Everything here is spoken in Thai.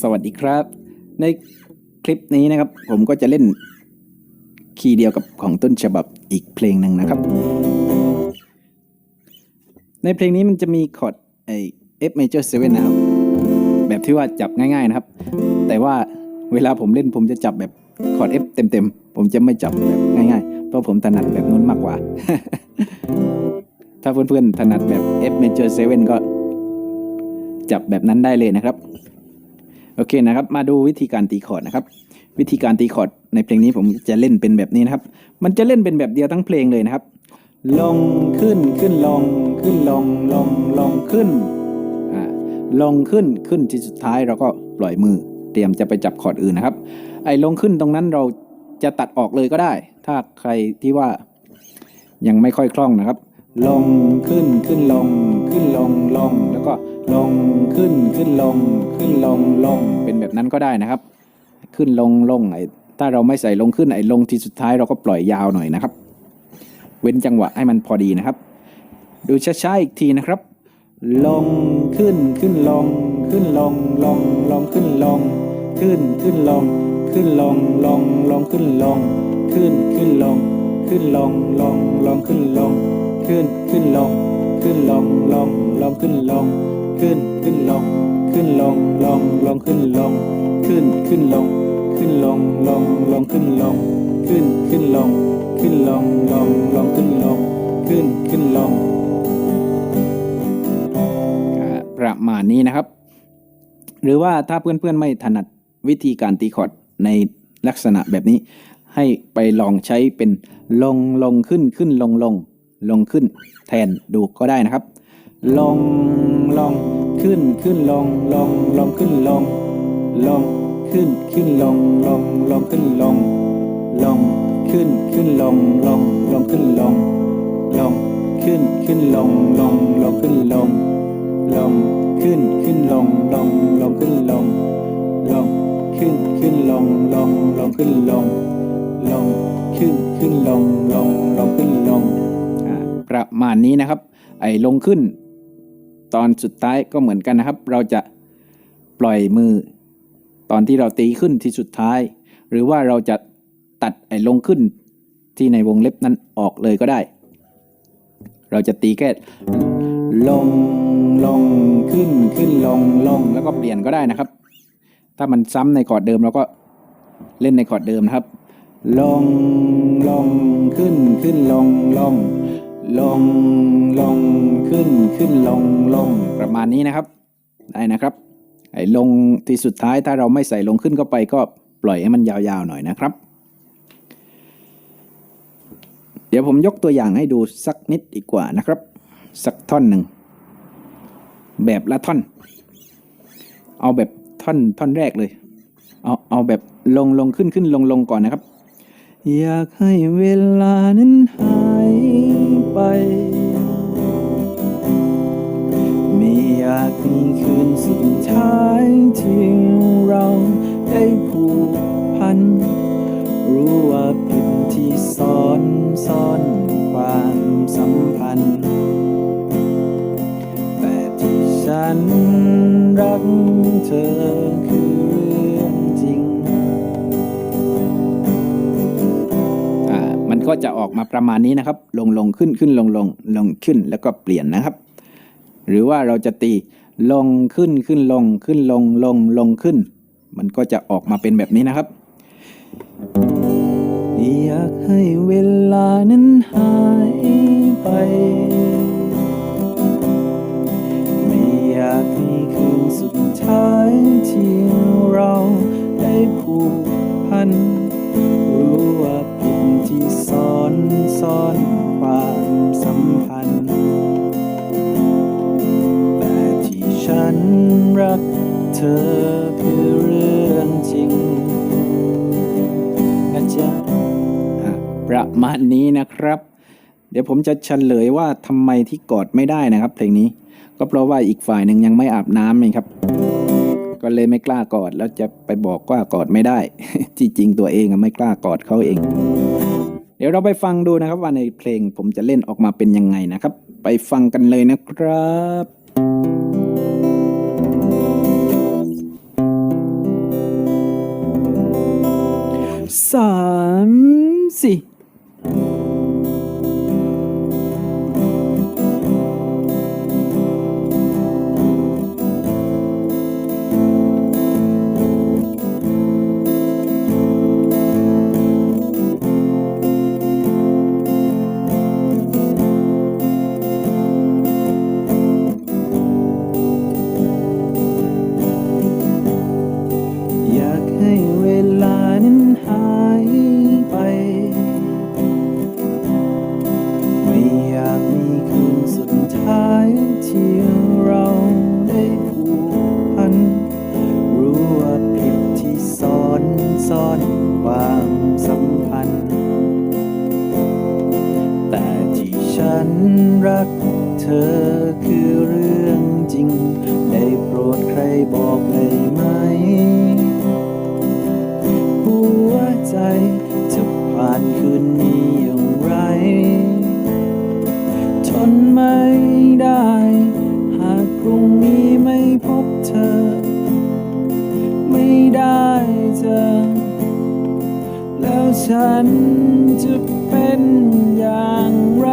สวัสดีครับ ในคลิปนี้นะครับ ผมก็จะเล่นคีย์เดียวกับของต้นฉบับอีกเพลงหนึ่งนะครับ ในเพลงนี้มันจะมีคอร์ดไอ F major 7นะครับ แบบที่ว่าจับง่ายๆนะครับ แต่ว่าเวลาผมเล่นผมจะจับแบบคอร์ด F เต็มๆ ผมจะไม่จับแบบง่ายๆ เพราะผมถนัดแบบนู้นมากกว่า ถ้าเพื่อนๆถนัดแบบ F major 7ก็ จับแบบนั้นได้เลยนะครับ โอเคนะครับ มาดูวิธีการตีคอร์ดนะครับ วิธีการตีคอร์ดในเพลงนี้ผมจะเล่นเป็นแบบนี้นะครับ มันจะเล่นเป็นแบบเดียวทั้งเพลงเลยนะครับ ลงขึ้นขึ้นลงขึ้นลงลงลงขึ้นอ่าลงขึ้นขึ้นที่สุดท้ายเราก็ปล่อยมือ เตรียมจะไปจับคอร์ดอื่นนะครับ ไอ้ลงขึ้นตรงนั้นเราจะตัดออกเลยก็ได้ ถ้าใครที่ว่ายังไม่ค่อยคล่องนะครับ ลงขึ้นขึ้นลง ขึ้นลงลง แล้วก็ลงขึ้นขึ้นลง ขึ้นลงลง เป็นแบบนั้นก็ได้นะครับ ขึ้นลงลงไอ้ถ้าเราไม่ใส่ลงขึ้นไอ้ลงที่สุดท้ายเราก็ปล่อยยาวหน่อยนะครับ เว้นจังหวะให้มันพอดีนะครับ ดูช้าๆอีกทีนะครับ ลงขึ้นขึ้นลง ขึ้นลงลงลงขึ้นลง ขึ้นขึ้นลง ขึ้นลงลงลงขึ้นลง ขึ้นขึ้นลง ขึ้นลงลงลงขึ้นลง ขึ้นขึ้นลง ขึ้นลงลงลงขึ้นลง ขึ้นขึ้นลง ขึ้นลงลงลงขึ้นลง ขึ้นขึ้นลง ขึ้นลงลงลงขึ้นลง ขึ้นขึ้นลง ขึ้นลงลงลงขึ้นลง ขึ้นขึ้นลงประมาณนี้นะครับ หรือว่าถ้าเพื่อนๆไม่ถนัดวิธีการตีคอร์ดในลักษณะแบบนี้ ให้ไปลองใช้เป็นลงลงขึ้นขึ้นลงลง ลงขึ้นแทนดูก็ได้นะครับ ลงลงขึ้นขึ้นลงลงลงขึ้นลงลงขึ้นขึ้นลงลงลงขึ้นลงลงขึ้นขึ้นลงลงลงขึ้นลงลงขึ้นขึ้นลงลงลงขึ้นลงลงขึ้นขึ้นลงลงลงขึ้นลงลงขึ้นขึ้นลงลงลงขึ้นลงลงขึ้นขึ้นลงลงลงขึ้นลง ประมาณนี้นะครับ ไอ้ลงขึ้น ตอนสุดท้ายก็เหมือนกันนะครับ เราจะปล่อยมือ ตอนที่เราตีขึ้นที่สุดท้าย หรือว่าเราจะตัดไอ้ลงขึ้นที่ในวงเล็บนั้นออกเลยก็ได้ เราจะตีแค่ลงลงขึ้นขึ้นลงลงแล้วก็เปลี่ยนก็ได้นะครับ ถ้ามันซ้ำในคอร์ดเดิมเราก็เล่นในคอร์ดเดิมนะครับ ลงลงขึ้นขึ้นลงลง ลงลงขึ้นขึ้นลงลงประมาณนี้นะครับ ได้นะครับไอ้ลงที่สุดท้ายถ้าเราไม่ใส่ลงขึ้นเข้าไปก็ปล่อยให้มันยาวๆหน่อยนะครับ เดี๋ยวผมยกตัวอย่างให้ดูสักนิดดีกว่านะครับ สักท่อนหนึ่งแบบละท่อน เอาแบบท่อนท่อนแรกเลย เอาเอาแบบลงลงขึ้นขึ้นลงลงก่อนนะครับ อยากให้เวลานั้นหาย ไป ไม่อยากมีคืนสุดท้ายที่เราได้ผูกพัน รู้ว่าผิดที่ซ่อนซ่อนความสัมพันธ์ แต่ที่ฉันรักเธอ ก็จะออกมาประมาณนี้นะครับ ลงลงขึ้นขึ้นลงลงลงขึ้นแล้วก็เปลี่ยนนะครับ หรือว่าเราจะตีลงขึ้นขึ้นลงขึ้นลงลงลงขึ้น มันก็จะออกมาเป็นแบบนี้นะครับ อยากให้เวลานั้นหายไปไม่อยากให้คืนสุดท้ายที่เราได้ผูกพันรู้ว่า ที่ซ่อนซ่อนความสัมพันธ์ แต่ที่ฉันรักเธอคือเรื่องจริงนะจ๊ะประมาณนี้นะครับ เดี๋ยวผมจะเฉลยว่าทำไมที่กอดไม่ได้นะครับเพลงนี้ ก็เพราะว่าอีกฝ่ายหนึ่งยังไม่อาบน้ำเองครับก็เลยไม่กล้ากอดแล้วจะไปบอกว่ากอดไม่ได้ ที่จริงตัวเองไม่กล้ากอดเขาเอง เดี๋ยวเราไปฟังดูนะครับว่าในเพลงผมจะเล่นออกมาเป็นยังไงนะครับ ไปฟังกันเลยนะครับสามสี่ ที่เราได้ผูกพัน รู้ว่าผิดที่ซ่อนซ่อนความสัมพันธ์ แต่ที่ฉันรักเธอ ฉันจะเป็นอย่างไร